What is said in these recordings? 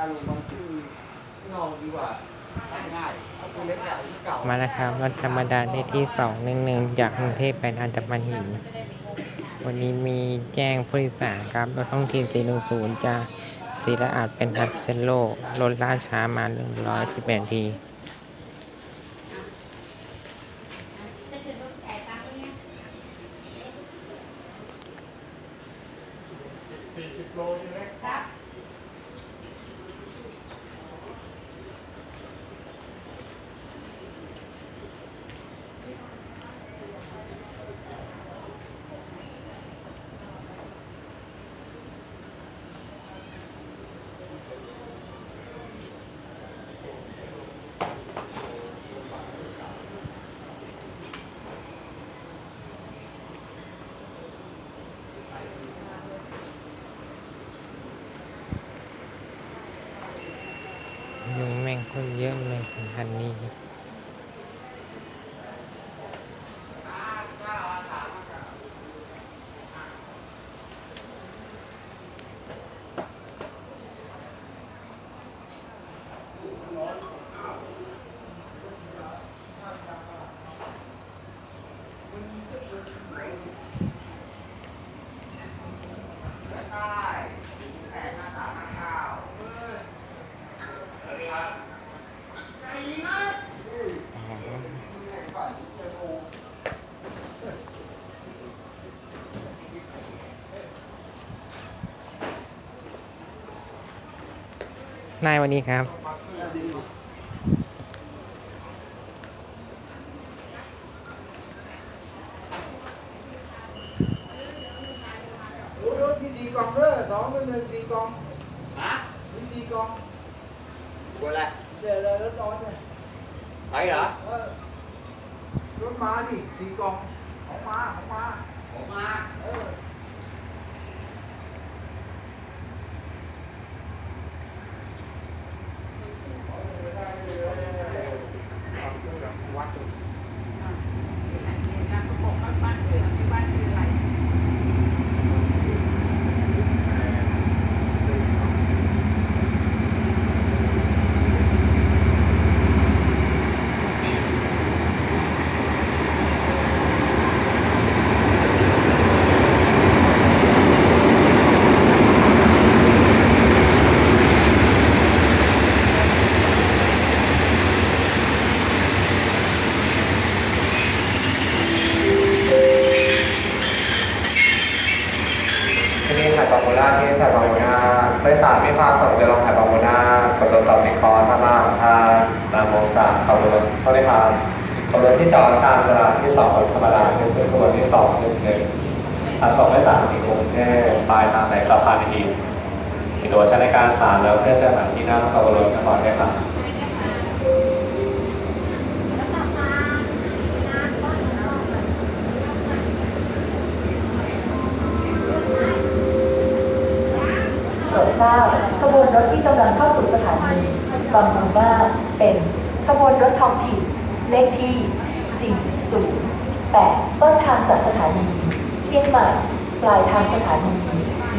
อารมณ์บางที่นองดีกว่าง่ายเอาตัวเล็กแบบเก่ามาแล้วครับรถธรรมดาเลขที่สองหนึ่งหนึ่งจากกรุงเทพไปอันดามันหิน วันนี้มีแจ้งผู้โดยสารครับรถท้องถิ่น410จะศรีละอาจเป็นทับเซนโลรถล่าช้ามา111นาที สี่สิบโลใช่ไหมครับ ยุงแม่งคนเยอะเลยคันนี้ นายวันนี้ครับโอ้ยรถที่สี่กล่องเด้อสองเป็นหนึ่งสี่กล่องฮะมีสี่กล่องบัวละเดี๋ยวเลยรถร้อนเนี่ยไปเหรอเออรถมาสิสี่กล่องของมาของมาของมา เออ ที่นี่ถ่ายบาโมนาที่ถ่ายบาโมนาไปสามไม่พาส่งจะลองถ่ายบาโมนากดตัวสอบในคอร์สมาท่า ตางสามขับรถเขาได้พาขับรถที่จอดชานตลาที่สองธรรมดาขึ้นขบวนที่สองหนึ่งหนึ่งทางสองไม่สามถึงกรุงเทพปลายทางไหนกลับพานดีมีตัวใช้ในการสารแล้วเพื่อจะหาที่นั่งขับรถกันก่อนได้ครับทราบขบวนรถที่กำลังเข้าสู่สถานีบางมูนาเป็น ขบวนรถท้องถิ่นเลขที่ 408 ต้นทางจากสถานีเชียงใหม่ ปลายทางสถานี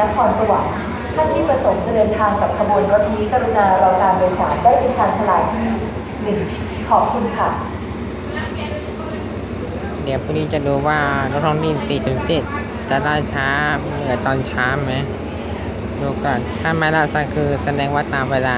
นครสวรรค์ ท่านที่ประสงค์จะเดินทางกับขบวนรถนี้กรุณารอการโดยสารได้เป็นชานชาลาที่หนึ่งขอบคุณค่ะ เดี๋ยวพรุ่งนี้จะดูว่ารถท้องถิ่น4-7 จะล่าช้าเหมือนตอนช้าไหมดูก่อนถ้าไม่ล่าช้าคือแสดงว่าตามเวลา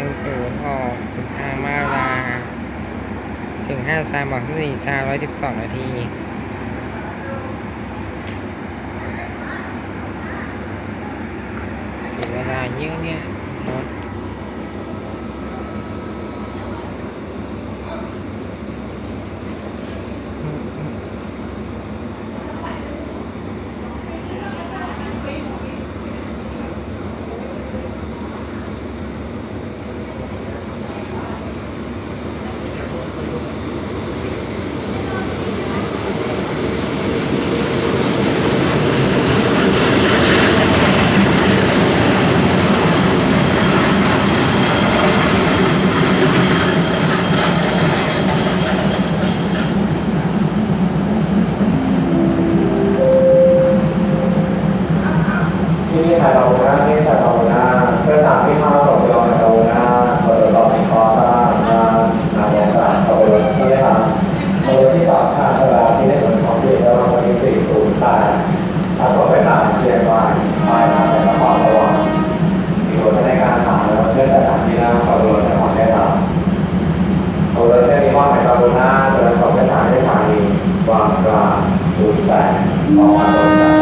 นึ่งออกจุดามาลา ถึงห้าซาบออกสี่ซาร้อยสิบสองนาทีเสียเวลาเยอะเนี่ยรถ ที่นี่ถ่ายเราหน้าที่ถ่ายเราหน้าเพื่อสามที่ห้าส่งเราถ่าราหน้าตรวจสอบสินค้าตลาดงานนามองสามขบวที่สามขบวที่สองชาติลาที่ได้ผลของที่ระหว่างวันที่สี่ศูนย์แปดทาส่งไปสามเชียงใหม่ปลายทางไปนครสวรรค์มีรถในการถามแล้วเพื่อสถานที่นั่งขบวนในของแค่ถามขบวนเส้นนี้ว่าหมายความว่าหน้าเดินสองไปสามที่สถานีวางกลางศูนย์แสงออกมาตรงกัน